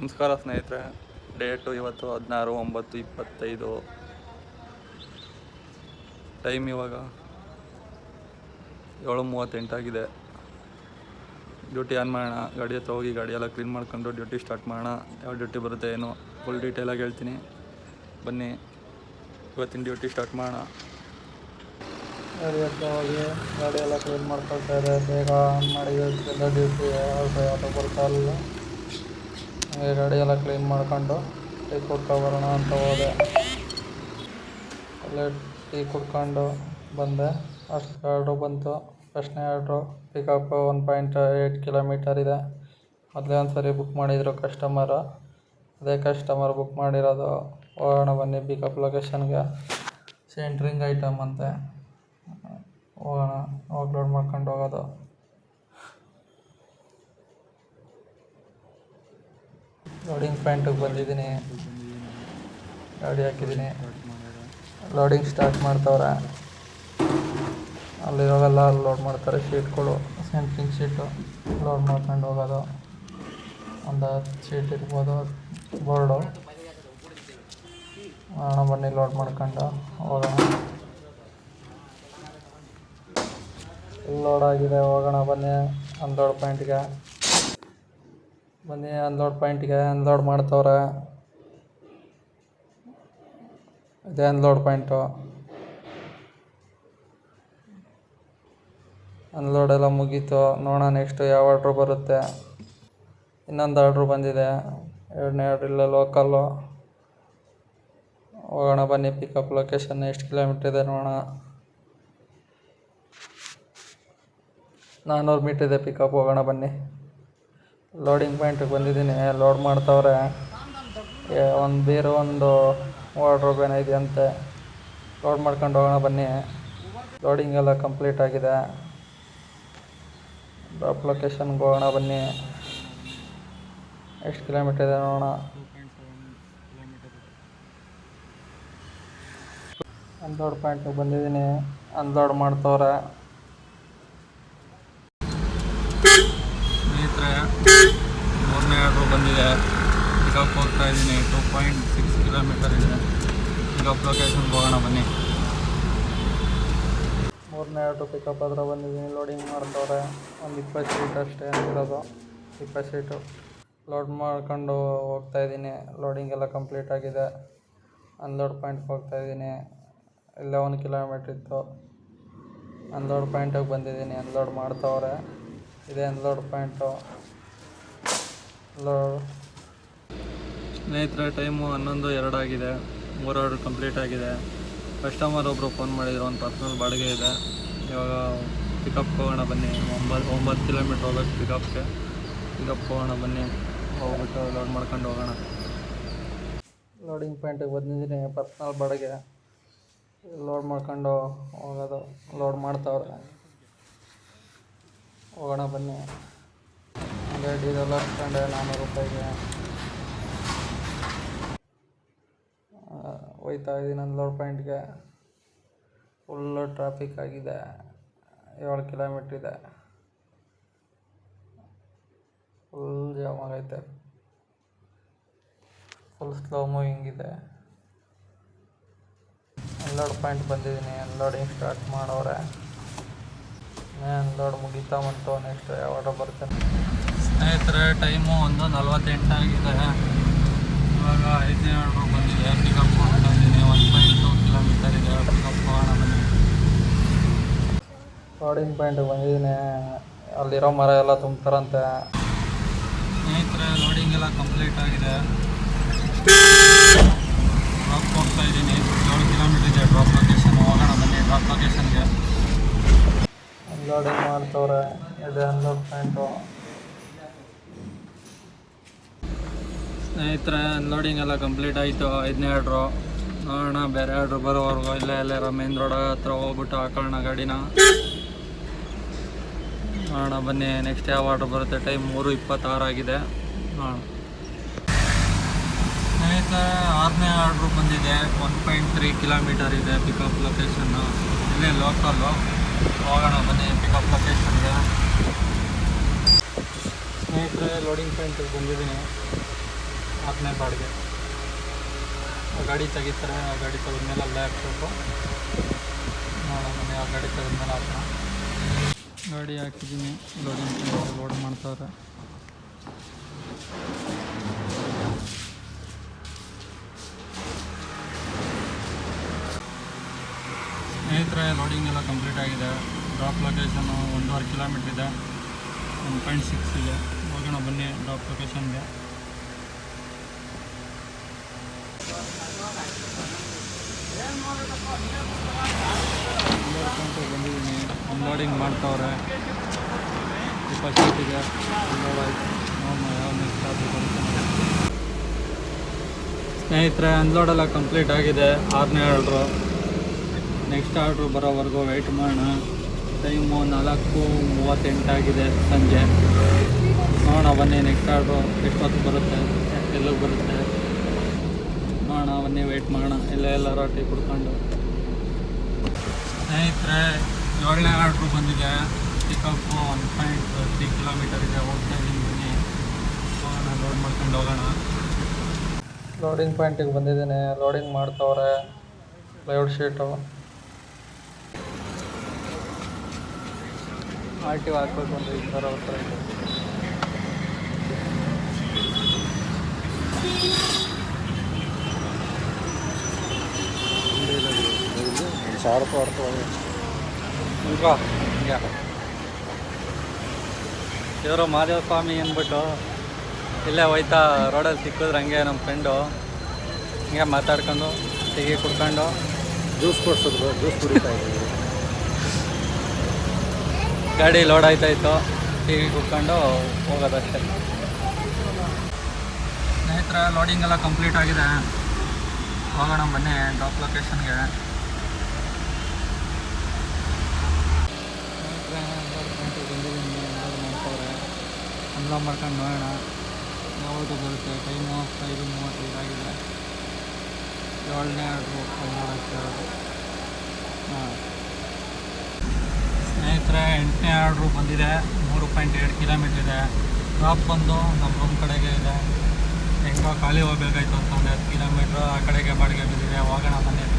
ನಮಸ್ಕಾರ ಸ್ನೇಹಿತರೆ. ಡೇಟು ಇವತ್ತು ಹದಿನಾರು, ಒಂಬತ್ತು, ಇಪ್ಪತ್ತೈದು. ಟೈಮ್ ಇವಾಗ ಏಳು ಮೂವತ್ತೆಂಟಾಗಿದೆ ಡ್ಯೂಟಿ ಆನ್ ಮಾಡೋಣ. ಗಾಡಿ ಹತ್ರ ಹೋಗಿ ಗಾಡಿ ಕ್ಲೀನ್ ಮಾಡ್ಕೊಂಡು ಡ್ಯೂಟಿ ಸ್ಟಾರ್ಟ್ ಮಾಡೋಣ. ಯಾವ ಡ್ಯೂಟಿ ಬರುತ್ತೆ ಏನು ಫುಲ್ ಡೀಟೇಲಾಗಿ ಹೇಳ್ತೀನಿ. ಬನ್ನಿ. ಇವತ್ತಿನ ಡ್ಯೂಟಿ ಸ್ಟಾರ್ಟ್ ಮಾಡೋಣ. ಗಾಡಿ ಹತ್ರ ಹೋಗಿ ಗಾಡಿ ಎಲ್ಲ ಕ್ಲೀನ್ ಮಾಡ್ಕೊಳ್ತಾ ಇದೆ ಬೇಗ ಆನ್ ಮಾಡಿ. ಡ್ಯೂಟಿ ಯಾವ ಬರ್ತಾ ಹಾಗೆ ಗಾಡಿ ಎಲ್ಲ ಕ್ಲೀನ್ ಮಾಡ್ಕೊಂಡು ಟೀ ಕುಡ್ಕೊಬರೋಣ ಅಂತ ಹೋದೆ. ಅಲ್ಲೇ ಟೀ ಕುಡ್ಕೊಂಡು ಬಂದೆ. ಅಷ್ಟು ಆರ್ಡ್ರು ಬಂತು. ಫಸ್ಟ್ನೇ order pickup one point eight kilometre ಇದೆ. ಮೊದಲೇ ಒಂದು ಸರಿ ಬುಕ್ ಮಾಡಿದರು ಕಸ್ಟಮರು ಅದೇ ಕಸ್ಟಮರ್ ಬುಕ್ ಮಾಡಿರೋದು, ಹೋಗೋಣ ಬನ್ನಿ ಪಿಕಪ್ ಲೊಕೇಶನ್ಗೆ ಸೆಂಟ್ರಿಂಗ್ ಐಟಮ್ ಅಂತೆ. ಹೋಗೋಣ ಅಪ್ಲೋಡ್ ಲೋಡ್ ಮಾಡ್ಕೊಂಡು ಹೋಗೋದು ಲೋಡಿಂಗ್ ಪಾಯಿಂಟಿಗೆ ಬಂದಿದ್ದೀನಿ. ಗಾಡಿ ಹಾಕಿದ್ದೀನಿ. ಲೋಡಿಂಗ್ ಸ್ಟಾರ್ಟ್ ಮಾಡ್ತವ್ರೆ. ಅಲ್ಲಿ ಅಲ್ಲಿ ಲೋಡ್ ಮಾಡ್ತಾರೆ. ಶೀಟ್ಗಳು ಸೆಂಟ್ರಿಂಗ್ ಶೀಟು ಲೋಡ್ ಮಾಡ್ಕೊಂಡು ಹೋಗೋದು. ಒಂದು ಹತ್ತು ಶೀಟ್ ಇರ್ಬೋದು ಬೋರ್ಡು ನೋಡೋಣ ಬನ್ನಿ ಲೋಡ್ ಮಾಡ್ಕೊಂಡು ಹೋಗೋಣ. ಲೋಡ್ ಆಗಿದೆ, ಹೋಗೋಣ ಬನ್ನಿ. ಒಂದು ದೊಡ್ಡ ಪಾಯಿಂಟ್ಗೆ ಬನ್ನಿ ಅನ್ಲೋಡ್ ಪಾಯಿಂಟ್ಗೆ ಅನ್ಲೋಡ್ ಮಾಡ್ತವ್ರೆ. ಇದೇ ಅನ್ಲೋಡ್ ಪಾಯಿಂಟು ಅನ್ಲೋಡ್ ಎಲ್ಲ ಮುಗೀತು. ನೋಡೋಣ ನೆಕ್ಸ್ಟು ಯಾವ ಆರ್ಡ್ರು ಬರುತ್ತೆ. ಇನ್ನೊಂದು ಆರ್ಡ್ರು ಬಂದಿದೆ. ಎರಡನೇ ಆರ್ಡ್ರ್ ಇಲ್ಲ ಲೋಕಲ್ಲು ಹೋಗೋಣ ಬನ್ನಿ ಪಿಕಪ್ ಲೊಕೇಶನ್ ಎಷ್ಟು ಕಿಲೋಮೀಟ್ರ್ ಇದೆ ನೋಡೋಣ. ನಾನ್ನೂರು ಮೀಟ್ರ್ ಇದೆ ಪಿಕಪ್ ಹೋಗೋಣ ಬನ್ನಿ. ಲೋಡಿಂಗ್ ಪಾಯಿಂಟಿಗೆ ಬಂದಿದ್ದೀನಿ. ಲೋಡ್ ಮಾಡ್ತವ್ರೆ. ಒಂದು ಬೇರೆ ಒಂದು ವಾರ್ಡ್ರೋಬ್ ಇದೆಯಂತೆ. ಲೋಡ್ ಮಾಡ್ಕೊಂಡು ಹೋಗೋಣ ಬನ್ನಿ. ಲೋಡಿಂಗ್ ಎಲ್ಲ ಕಂಪ್ಲೀಟ್ ಆಗಿದೆ. ಡ್ರಾಪ್ ಲೊಕೇಶನ್ಗೆ ಹೋಗೋಣ ಬನ್ನಿ. ಎಷ್ಟು ಕಿಲೋಮೀಟರ್ ಇದೆ ನೋಡೋಣ. ಅನ್ಲೋಡ್ ಪಾಯಿಂಟಿಗೆ ಬಂದಿದ್ದೀನಿ. ಅನ್ಲೋಡ್ ಮಾಡ್ತವ್ರೆ ಸ್ನೇಹಿತರೆ ಮೂರನೇ ಆರ್ಡ್ರು ಬಂದಿದೆ. ಪಿಕಪ್ ಹೋಗ್ತಾ ಇದ್ದೀನಿ. ಟೂ ಪಾಯಿಂಟ್ ಸಿಕ್ಸ್ ಕಿಲೋಮೀಟರ್ ಇದೆ. ಪಿಕಪ್ ಲೊಕೇಶನ್ಗೆ ಹೋಗೋಣ ಬನ್ನಿ. ಮೂರನೇ ಆಟೋ ಪಿಕಪ್ ಹತ್ರ ಬಂದಿದ್ದೀನಿ. ಲೋಡಿಂಗ್ ಮಾಡ್ತವ್ರೆ. ಒಂದು ಇಪ್ಪತ್ತು ಸೀಟ್ ಅಷ್ಟೇ ಇರೋದು ಇಪ್ಪತ್ತು ಸೀಟು ಲೋಡ್ ಮಾಡ್ಕೊಂಡು ಹೋಗ್ತಾ ಇದ್ದೀನಿ. ಲೋಡಿಂಗ್ ಎಲ್ಲ ಕಂಪ್ಲೀಟ್ ಆಗಿದೆ. ಅನ್ಲೋಡ್ ಪಾಯಿಂಟ್ಗೆ ಹೋಗ್ತಾ ಇದ್ದೀನಿ. ಇಲ್ಲೇ ಒಂದು ಕಿಲೋಮೀಟ್ರ್ ಇತ್ತು. ಅನ್ಲೋಡ್ ಪಾಯಿಂಟಿಗೆ ಬಂದಿದ್ದೀನಿ. ಅನ್ಲೋಡ್ ಮಾಡ್ತವ್ರೆ. ಇದೇ ಅನ್ಲೋಡ್ ಪಾಯಿಂಟು ಲೋಡ್ ಸ್ನೇಹಿತರೆ ಟೈಮು ಹನ್ನೊಂದು ಆಗಿದೆ. ಮೂರು ಆರ್ಡರ್ ಕಂಪ್ಲೀಟ್ ಆಗಿದೆ ಕಸ್ಟಮರ್ ಒಬ್ಬರು ಫೋನ್ ಮಾಡಿದ್ರು ಒಂದು ಪರ್ಸ್ನಲ್ ಬಾಡಿಗೆ ಇದೆ. ಇವಾಗ ಪಿಕಪ್ ಹೋಗೋಣ ಬನ್ನಿ. ಒಂಬತ್ತು ಒಂಬತ್ತು ಕಿಲೋಮೀಟ್ರ್ ಹೋಗೋದು ಪಿಕಪ್ಗೆ ಪಿಕಪ್ ಹೋಗೋಣ ಬನ್ನಿ. ಹೋಗ್ಬಿಟ್ಟು ಲೋಡ್ ಮಾಡ್ಕೊಂಡು ಹೋಗೋಣ. ಲೋಡಿಂಗ್ ಪಾಯಿಂಟಿಗೆ ಬಂದಿದ್ದೀನಿ ಪರ್ಸ್ನಲ್ ಬಾಡಿಗೆ. ಲೋಡ್ ಮಾಡ್ಕೊಂಡು ಹೋಗೋದು. ಲೋಡ್ ಮಾಡ್ತಾವ್ರೆ. ಹೋಗೋಣ ಬನ್ನಿ. ಡೀಸೆಲ್ ಹಾಕ್ಕೊಂಡೆ ನಾನ್ನೂರು ರೂಪಾಯಿಗೆ. ಹೋಯ್ತಾ ಇದ್ದೀನಿ ಲೋಡ್ ಪಾಯಿಂಟ್ಗೆ ಫುಲ್ಲು ಟ್ರಾಫಿಕ್ ಆಗಿದೆ. ಏಳು ಕಿಲೋಮೀಟ್ರ್ ಇದೆ. ಫುಲ್ ಜಾಮ್ ಆಗೈತೆ. ಫುಲ್ ಸ್ಲೋ ಮೂವಿಂಗ್ ಇದೆ. ಅನ್ಲೋಡ್ ಪಾಯಿಂಟ್ ಬಂದಿದ್ದೀನಿ. ಅನ್ಲೋಡಿಂಗ್ ಸ್ಟಾರ್ಟ್ ಮಾಡೋರೆ. ಅನ್ಲೋಡ್ ಮುಗೀತಾ ಬಂತು. ನೆಕ್ಸ್ಟ್ ಯಾವಾಗ ಬರುತ್ತೆ ಸ್ನೇಹಿತರೆ ಟೈಮು ಒಂದು ನಲ್ವತ್ತೆಂಟಾಗಿದೆ ಇವಾಗ ಐದನೇ ಆರ್ಡ್ರು ಬಂದಿದೆ. ಪಿಕಪ್ ಮಾಡ್ಕೊಂಡಿದ್ದೀನಿ ಇದ್ದೀನಿ. ಒನ್ ಪಾಯಿಂಟ್ ಟು ಕಿಲೋಮೀಟರ್ ಇದೆ. ಪಿಕಪ್ ಹೋಗೋಣ ಬನ್ನಿ. ಲೋಡಿಂಗ್ ಪಾಯಿಂಟಿಗೆ ಬಂದಿದ್ದೀನಿ. ಅಲ್ಲಿರೋ ಮರ ಎಲ್ಲ ತುಂಬ್ತಾರಂತೆ. ಸ್ನೇಹಿತರೆ ಲೋಡಿಂಗ್ ಎಲ್ಲ ಕಂಪ್ಲೀಟ್ ಆಗಿದೆ. ಡ್ರಾಪ್ ಹೋಗ್ತಾ ಇದ್ದೀನಿ. ಏಳು ಕಿಲೋಮೀಟರ್ ಇದೆ. ಡ್ರಾಪ್ ಲೊಕೇಶನ್ ಹೋಗೋಣ ಬನ್ನಿ. ಡ್ರಾಪ್ ಲೊಕೇಶನ್ಗೆ ಲೋಡಿಂಗ್ ಮಾಡ್ತವ್ರೆ. ಇದೆ ಅನ್ಲೋಡ್ ಪಾಯಿಂಟು ಸ್ನೇಹಿತರೆ ಅನ್ಲೋಡಿಂಗ್ ಎಲ್ಲ ಕಂಪ್ಲೀಟ್ ಆಯಿತು. ಐದನೇ ಆರ್ಡ್ರು. ನೋಡೋಣ, ಬೇರೆ ಆರ್ಡ್ರು ಬರೋವರೆಗೂ ಇಲ್ಲೇ ಇಲ್ಲೇ ಮೇನ್ ರೋಡ್ ಹತ್ರ ಹೋಗ್ಬಿಟ್ಟು ಹಾಕೋಣ ಗಾಡಿನ. ನೋಡೋಣ, ಬನ್ನಿ ನೆಕ್ಸ್ಟ್ ಯಾವ ಆರ್ಡ್ರ್ ಬರುತ್ತೆ. ಟೈಮ್ ಮೂರು ಇಪ್ಪತ್ತಾರು ಆಗಿದೆ. ನೋಡೋಣ. ಸ್ನೇಹಿತರೆ, ಆರನೇ ಆರ್ಡ್ರು ಬಂದಿದೆ. ಒನ್ ಪಾಯಿಂಟ್ ತ್ರೀ ಕಿಲೋಮೀಟರ್ ಇದೆ ಪಿಕಪ್ ಲೊಕೇಶನ್ನು ಇಲ್ಲೇ ಲೋಕಲ್ಲು ಹೋಗೋಣ, ಬನ್ನಿ ಪಿಕಪ್ ಲೊಕೇಶನ್ಗೆ ಸ್ನೇಹಿತರೆ ಲೋಡಿಂಗ್ ಪಾಯಿಂಟಿಗೆ ಬಂದಿದ್ದೀನಿ. ಆರನೇ ಬಾಡಿಗೆ. ಆ ಗಾಡಿ ತೆಗಿತಾರೆ, ಆ ಗಾಡಿ ತೆಗೆದ್ಮೇಲೆ ಅಲ್ಲೇ ಹಾಕ್ಬೇಕು. ನೋಡೋಣ ಆ ಗಾಡಿ ತೆಗೆದ್ಮೇಲೆ ಹಾಕೋಣ. ಗಾಡಿ ಹಾಕಿದ್ದೀನಿ ಲೋಡಿಂಗ್ ಲೋಡ್ ಮಾಡ್ತಾರೆ ಸ್ನೇಹಿತರೆ ಲೋಡಿಂಗ್ ಎಲ್ಲ ಕಂಪ್ಲೀಟ್ ಆಗಿದೆ. ಡ್ರಾಪ್ ಲೊಕೇಶನು ಒಂದೂವರೆ ಕಿಲೋಮೀಟ್ರ್ ಇದೆ. ಒನ್ ಪಾಯಿಂಟ್ ಸಿಕ್ಸ್ ಇದೆ. ಹೋಗೋಣ ಬನ್ನಿ ಡ್ರಾಪ್ ಲೊಕೇಶನ್ಗೆ ಬಂದಿದ್ದೀನಿ. ಅನ್ಲೋಡಿಂಗ್ ಮಾಡ್ತಾವ್ರೆ. ಇಪ್ಪತ್ತು ಸೀಟಿಗೆ ಅನ್ಲೋಡ್ ಯಾವ ನೆಕ್ಸ್ಟ್ ಸ್ನೇಹಿತರೆ ಅನ್ಲೋಡ್ ಎಲ್ಲ ಕಂಪ್ಲೀಟ್ ಆಗಿದೆ. ಆರನೇ ಆರ್ಡ್ರು ನೆಕ್ಸ್ಟ್ ಆರ್ಡ್ರು ಬರೋವರೆಗೂ ವೆಯ್ಟ್ ಮಾಡೋಣ. ಟೈಮು ನಾಲ್ಕು ಮೂವತ್ತೆಂಟಾಗಿದೆ ಸಂಜೆ. ನೋಡೋಣ ಬನ್ನಿ ನೆಕ್ಸ್ಟ್ ಆರ್ಡ್ರು ಎಷ್ಟೊತ್ತು ಬರುತ್ತೆ? ಎಲ್ಲಿಗೆ ಬರುತ್ತೆ? ನೋಡೋಣ ಅವನ್ನೇ ವೇಟ್ ಮಾಡೋಣ. ಎಲ್ಲ ಎಲ್ಲರೂ ಟೀ ಕುಡ್ಕೊಂಡು ಸ್ನೇಹಿತರೆ ಏಳನೇ ಆರ್ಡ್ರು ಬಂದಿದೆ. Pickup one point three kilometre ಇದೆ. ಹೋಗ್ತಾ ಇದ್ದೀನಿ ಬನ್ನಿ. ಹೋಗೋಣ ಲೋಡ್ ಮಾಡ್ಕೊಂಡು ಹೋಗೋಣ. ಲೋಡಿಂಗ್ ಪಾಯಿಂಟಿಗೆ ಬಂದಿದ್ದೀನಿ. ಲೋಡಿಂಗ್ ಮಾಡ್ತವ್ರೆ. ಪ್ಲೈವುಡ್ ಶೀಟು ಆರ್ ಟಿ ಹಾಕ್ಬೇಕು ಅಂತ ಇದ್ದಾರೆ ಅವ್ರ ಹತ್ರ ಇದೆ. ಸಾವಿರ ರೂಪಾಯಿ ಹೊರತು ಇಲ್ವಾ? ಹಿಂಗೆ. ಇವರು ಮಾದೇವ ಸ್ವಾಮಿ ಅಂದ್ಬಿಟ್ಟು ಇಲ್ಲೇ ಹೋಯ್ತಾ ರೋಡಲ್ಲಿ ಸಿಕ್ಕಿದ್ರೆ ಹಂಗೆ ನಮ್ಮ ಫ್ರೆಂಡು. ಹಿಂಗೆ ಮಾತಾಡ್ಕೊಂಡು ತೆಗಿ ಕುಡ್ಕೊಂಡು. ಜ್ಯೂಸ್ ಕೊಡ್ಸಿದ್ರು ಜ್ಯೂಸ್ ಕುಡಿತಾ ಇದ್ದೀವಿ ಗಾಡಿ ಲೋಡ್ ಇತ್ತು ಟೀಗೆ ಕುಡ್ಕೊಂಡು ಹೋಗೋದಷ್ಟೇ. ಸ್ನೇಹಿತರ ಲೋಡಿಂಗ್ ಎಲ್ಲ ಕಂಪ್ಲೀಟ್ ಆಗಿದೆ. ಹೋಗೋಣ ಬನ್ನಿ ಡ್ರಾಪ್ ಲೊಕೇಶನ್ಗೆ ಅನ್ಲೋ ಮಾಡ್ಕೊಂಡು ನೋಡೋಣ. ಯಾವುದು ಬರುತ್ತೆ ಟೈಮು ಐದು ಮೂವತ್ತೈದು ಆಗಿದೆ. ಏಳನೇ ಆರ್ಡ್ರು ಮಾಡೋಕ್ಕೆ ಇರೋದು ಹಾಂ. ಸ್ನೇಹಿತರೆ, ಎಂಟನೇ ಆರ್ಡ್ರು ಬಂದಿದೆ. ಮೂರು ಪಾಯಿಂಟ್ ಎರಡು ಕಿಲೋಮೀಟ್ರ್ ಇದೆ. ಡ್ರಾಪ್ ಬಂದು ನಮ್ಮ ರೂಮ್ ಕಡೆಗೆ ಇದೆ. ಹೆಂಗೋ ಖಾಲಿ ಹೋಗ್ಬೇಕಾಯ್ತು ಒಂದು ಹತ್ತು ಕಿಲೋಮೀಟ್ರ್ ಆ ಕಡೆಗೆ ಬಾಡಿಗೆ ಬಂದಿದೆ. ಹೋಗೋಣ ಬನ್ನಿ.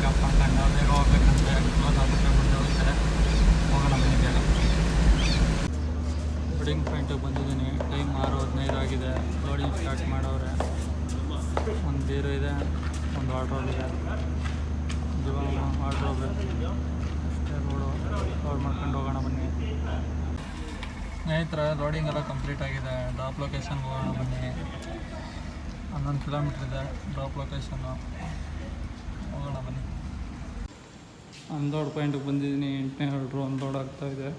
ಸ್ನೇಹಿತರೆ ರೋಡಿಂಗ್ ಎಲ್ಲ ಕಂಪ್ಲೀಟ್ ಆಗಿದೆ. ಡ್ರಾಪ್ ಲೊಕೇಶನ್ ಹೋಗೋಣ ಬನ್ನಿ. ಹನ್ನೊಂದು ಕಿಲೋಮೀಟ್ರ್ ಇದೆ ಡ್ರಾಪ್ ಲೊಕೇಶನ್ನು ಹೋಗೋಣ ಬನ್ನಿ. ಅಂದೋಡ್ ಪಾಯಿಂಟ್ಗೆ ಬಂದಿದ್ದೀನಿ. ಎಂಟನೇ ಹೇಳಿದ್ರು ಅಂದೋಡ್ ಆಗ್ತಾ ಇದೆ.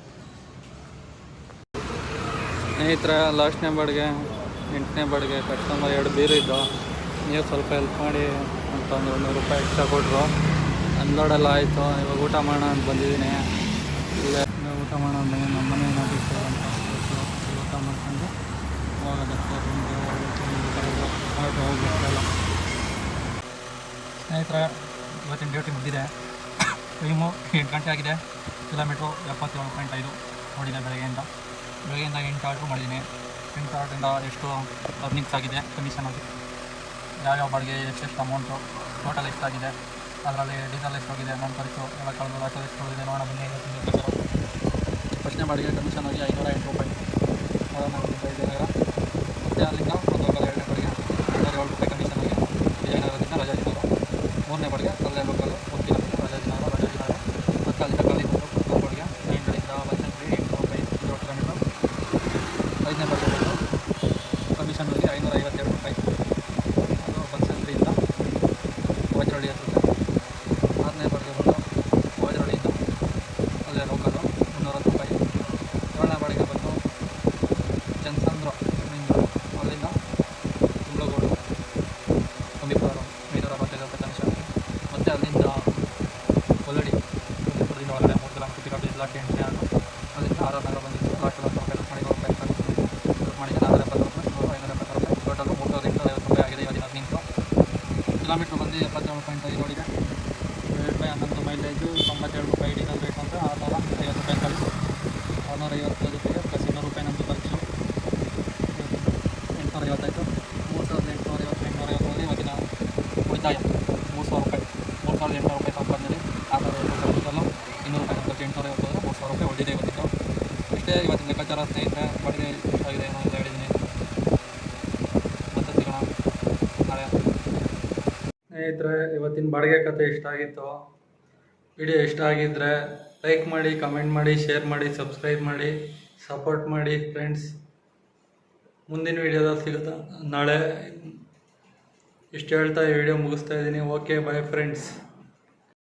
ಸ್ನೇಹಿತರ ಲಾಸ್ಟ್ನೇ ಬಾಡಿಗೆ ಎಂಟನೇ ಬಾಡಿಗೆ ಕಸ್ಟಮರ್ ಎರಡು ಬೀರು ಇದ್ದು, ನೀವು ಸ್ವಲ್ಪ ಹೆಲ್ಪ್ ಮಾಡಿ ಅಂತ ಒಂದು ನೂರು ರೂಪಾಯಿ ಎಕ್ಸ್ಟ್ರಾ ಕೊಟ್ಟರು ಅಂದೋಡೆಲ್ಲ ಆಯಿತು. ಇವಾಗ ಊಟ ಮಾಡೋಣ ಅಂತ ಬಂದಿದ್ದೀನಿ. ಇಲ್ಲೇ ಊಟ ಮಾಡೋಣ. ನಮ್ಮ ಮನೆ ಏನಾಗುತ್ತೆ ಅಂತ ಅನ್ಸ್ಬಿಟ್ಟು ಇಲ್ಲಿ ಊಟ ಮಾಡ್ಕೊಂಡು ಹೋಗ್ಬೇಕಲ್ಲ ಸ್ನೇಹಿತರೆ, ಇವತ್ತಿನ ಡ್ಯೂಟಿ ಮುಗಿದಿದೆ. ಟೈಮು ಎಂಟು ಗಂಟೆ ಆಗಿದೆ. ಕಿಲೋಮೀಟ್ರು ಎಪ್ಪತ್ತೇಳು ಪಾಯಿಂಟ್ ಐದು ನೋಡಿದೆ ಬೆಳಗ್ಗೆಯಿಂದ. ಬೆಳಗ್ಗೆಯಿಂದ ಎಂಟು ಆರ್ಡ್ರು ಮಾಡಿದ್ದೀನಿ. ಎಂಟು ಆರ್ಡ್ರಿಂದ ಎಷ್ಟು ಅರ್ನಿಂಗ್ಸ್ ಆಗಿದೆ ಕಮಿಷನ್ ಆಗಿ ಯಾವ್ಯಾವ ಬಾಡಿಗೆ, ಎಷ್ಟೆಷ್ಟು ಅಮೌಂಟು ಟೋಟಲ್ ಎಷ್ಟಾಗಿದೆ, ಅದರಲ್ಲಿ ಡೀಸೆಲ್ ಎಷ್ಟು ಹೋಗಿದೆ ನನ್ನ ಖರ್ಚು, ಎಲ್ಲ ಕಳೆದು ಲಕ್ಷ ಎಷ್ಟು ಹೋಗಿದೆ ನೋಡೋಣ ಬನ್ನಿ ಇವತ್ತಿನ ಫಸ್ಟ್ನೇ ಬಾಡಿಗೆ ಕಮಿಷನ್ ಆಗಿ ಐನೂರ ಎಂಟು ರೂಪಾಯಿ. ನೋಡೋಣ ಐದು ಅಲ್ಲಿಂದ ಒಂದು ಹೋಗಲ್ಲ ಎರಡನೇ ಬಾಡಿಗೆ ಇನ್ನೂರ ಏಳು ರೂಪಾಯಿ ಕಮಿಷನ್ ಆಗಿ ವಿಜಯನಗರದಿಂದ ರಾಜಾಜಿನಗರ ಮೂರನೇ ಬಾಡಿಗೆ ಅಲ್ಲೇ ಲೋಕಲ್ ಒಂದು ಕಿಲೋಮೀಟರ್ ರಾಜಾಜಿನಗರ ರಾಜಾಜಿನಗರ ಮತ್ತು ಅಲ್ಲಿಂದ ಕಲ್ಲಿ ಮೂರು ಬಾಡಿಗೆ ಐದರಿಂದ ಬಸಂತ್ರಿ ಎಂಟು ರೂಪಾಯಿ ಏಳು ಕಿಲೋಮೀಟರ್ ಐದನೇ ಬಾಡಿಗೆ ಬಂದು ಕಮಿಷನ್ ಆಗಿ ಐನೂರ ಐವತ್ತೆರಡು ರೂಪಾಯಿ ಅದು ಬನ್ಸಂತ್ರಿಯಿಂದ ವಜ್ರಹಳ್ಳಿ ಹತ್ತಿರ ಆರನೇ ಬಾಡಿಗೆ ಬಂದು ವಜ್ರಹಳ್ಳಿಯಿಂದ ಅಲ್ಲೇ ಲೋಕಲು ಮುನ್ನೂರ ಹತ್ತು ರೂಪಾಯಿ ಏಳನೇ ಬಾಡಿಗೆ ಬಂದು ಜನಸಂದ್ರ ಇಂದ ಅಲ್ಲಿಂದ ಕುಂಬ್ಳಗೋಡು ಕಮ್ಮಿಪುರ ಐನೂರ ಅರವತ್ತೈದು ರೂಪಾಯಿ ಕಮಿಷನ್ ಮತ್ತು ಅಲ್ಲಿಂದ ಕೊಲ್ಲಡಿ ಕುಂದಿಪುರದಿಂದ ಹೊರಗಡೆ ಮೂರು ಲಾಸ್ಟ್ ಎಂಟನೇ ಆಟೋ ಅಲ್ಲಿಂದ ಆರ್ ನಗರ ಲಾಸ್ಟ್ ಒಂದು ರೂಪಾಯಿ ಬುಕ್ ಮಾಡಿ ನಾನ್ನೂರ ಎಪ್ಪತ್ತು ರೂಪಾಯಿ ನೂರ ಐನೂರ ಎಪ್ಪತ್ತು ರೂಪಾಯಿ ಟೋಟಲ್ ಮೂರು ಸಾವಿರದ ಎಂಟುನೂರ ಐವತ್ತು ರೂಪಾಯಿ ಆಗಿದೆ ಇವತ್ತಿನ ಹದಿನೆಂಟು. ಕಿಲೋಮೀಟ್ರ್ ಬಂದು ಎಪ್ಪತ್ತೇಳು ಪಾಯಿಂಟ್ ಐದು ಓಡಿದೆ. ಏಳು ರೂಪಾಯಿ ಹನ್ನೊಂದು ಮೈಲೇಜು ತೊಂಬತ್ತೇಳು ರೂಪಾಯಿ ಬೇಕು ಅಂದರೆ ಆರುನೂರ ಐವತ್ತು ರೂಪಾಯಿ ಕಳಿಸಿ ಆರುನೂರ ಐವತ್ತು ರೂಪಾಯಿ ಪ್ಲಸ್ ಇನ್ನೂರು ರೂಪಾಯಿ ನಮ್ಮದು ಖರ್ಚು ಎಂಟುನೂರ ಐವತ್ತಾಯಿತು ಮೂರು ಸಾವಿರದ ಎಂಟುನೂರ ಐವತ್ತು ಎಂಟುನೂರ ಸ್ನೇಹಿತರೆ ಬಾಡಿಗೆ ಇಷ್ಟ ಆಗಿದೆ ಏನೋ ಅಂತ ಹೇಳಿದ್ದೀನಿ ಮತ್ತೆ ಸಿಗೋಣ ನಾಳೆ ಸ್ನೇಹಿತರೆ, ಇವತ್ತಿನ ಬಾಡಿಗೆ ಕತೆ ಇಷ್ಟ ಆಗಿತ್ತು ವಿಡಿಯೋ ಇಷ್ಟ ಆಗಿದ್ದರೆ ಲೈಕ್ ಮಾಡಿ ಕಮೆಂಟ್ ಮಾಡಿ ಶೇರ್ ಮಾಡಿ ಸಬ್ಸ್ಕ್ರೈಬ್ ಮಾಡಿ ಸಪೋರ್ಟ್ ಮಾಡಿ ಫ್ರೆಂಡ್ಸ್ ಮುಂದಿನ ವಿಡಿಯೋದಲ್ಲಿ ಸಿಗುತ್ತಾ? ನಾಳೆ ಇಷ್ಟು ಹೇಳ್ತಾ ಈ ವಿಡಿಯೋ ಮುಗಿಸ್ತಾ ಇದ್ದೀನಿ. Okay bye friends